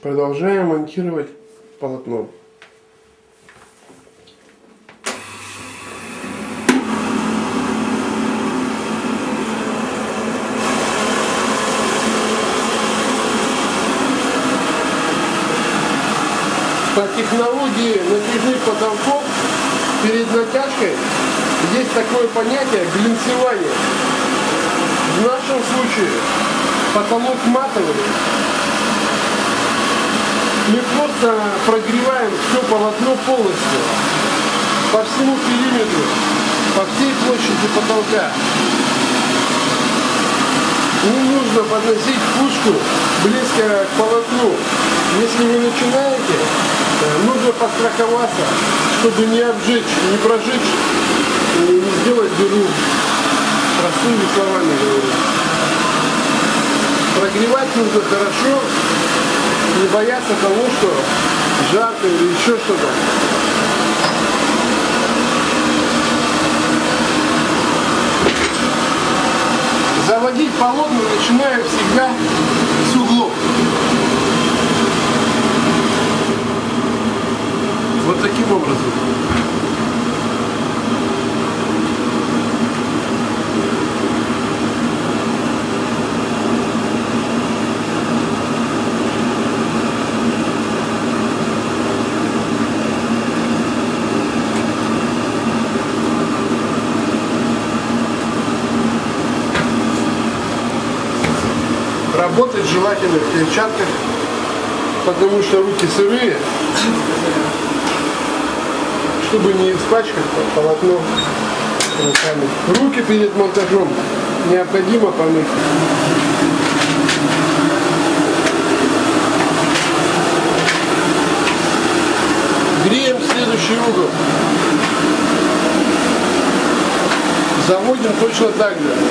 Продолжаем монтировать полотно. По технологии натяжных потолков перед натяжкой есть такое понятие глинцевание. В нашем случае потолок матовый. Мы просто прогреваем все полотно полностью. По всему периметру, по всей площади потолка. Не нужно подносить пушку близко к полотну. Если вы начинаете, э, нужно подстраховаться, чтобы не обжечь, не прожечь не сделать дыру. Простыми словами говорю. Прогревать нужно хорошо, не бояться того, что жарко или еще что-то. Заводить полотна начинаю всегда с углов. Вот таким образом. Работать желательно в перчатках, потому что руки сырые, чтобы не испачкать полотно руками. Руки перед монтажом необходимо помыть. Греем следующий угол. Заводим точно так же.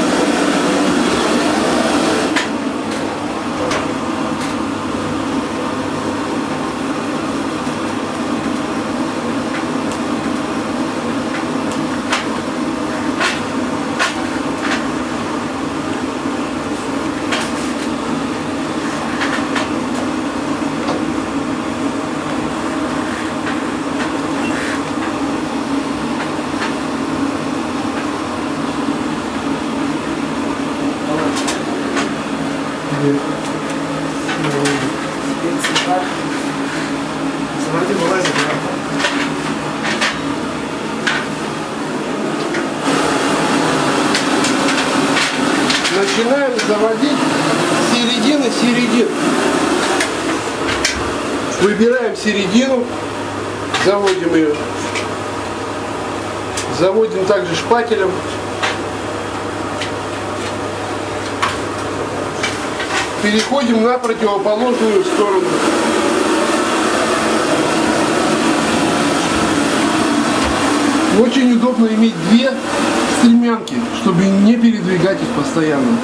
Начинаем заводить середины середин. Выбираем середину, заводим ее. Заводим также шпателем. Переходим на противоположную сторону. Очень удобно иметь две стремянки, чтобы не передвигать их постоянно.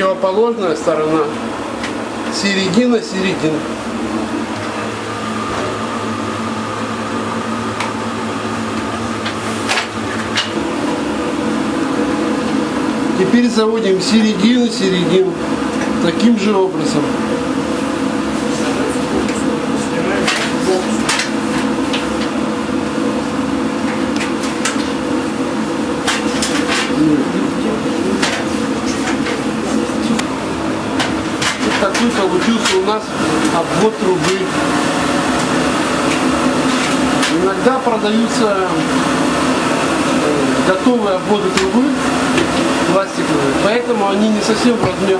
Противоположная сторона. Середина, середина. Теперь заводим середину, середину. Таким же образом. Такой получился у нас обвод трубы. Иногда продаются э, готовые обводы трубы пластиковые, поэтому они не совсем в размер.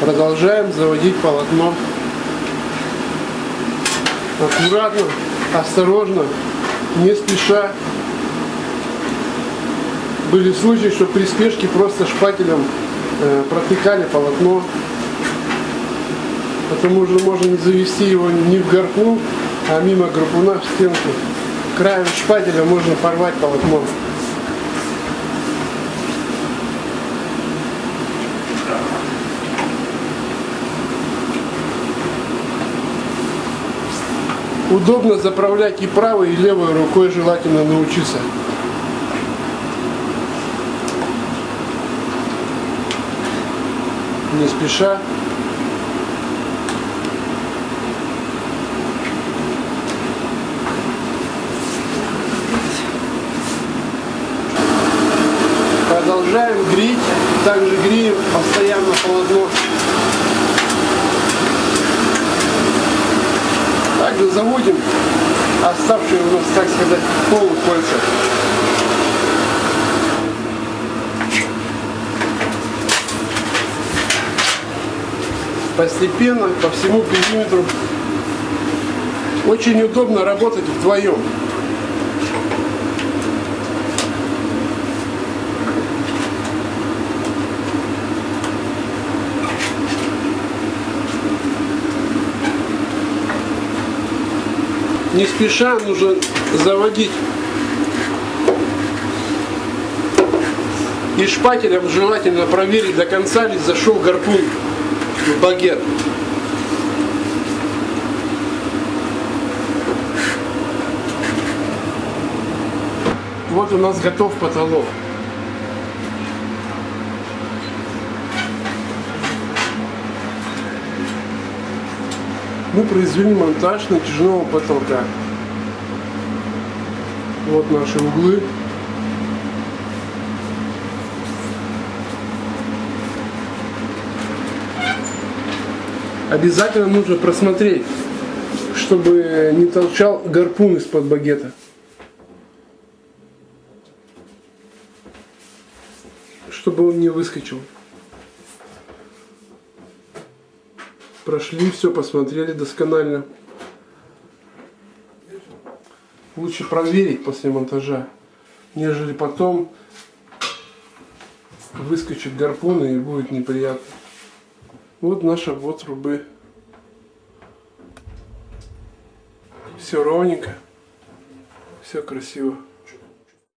Продолжаем заводить полотно. аккуратно, осторожно, не спеша. Были случаи, что при спешке просто шпателем э, протыкали полотно. Потому что можно не завести его не в гарпун, а мимо гарпуна в стенку. Краем шпателя можно порвать полотно. Удобно заправлять и правой, и левой рукой желательно научиться. Не спеша. Продолжаем греть, также греем постоянно полотно. Также заводим оставшие у нас, так сказать, полукольца. Постепенно по всему периметру. Очень удобно работать вдвоем. Не спеша нужно заводить. И шпателем желательно проверить до конца, ли зашел гарпун в багет. Вот у нас готов потолок. Мы произвели монтаж натяжного потолка. Вот наши углы. Обязательно нужно просмотреть, чтобы не толчал гарпун из-под багета. Чтобы он не выскочил. Прошли все, посмотрели досконально. Лучше проверить после монтажа, нежели потом выскочит гарпун и будет неприятно. Вот наша вот трубы. Все ровненько. Все красиво.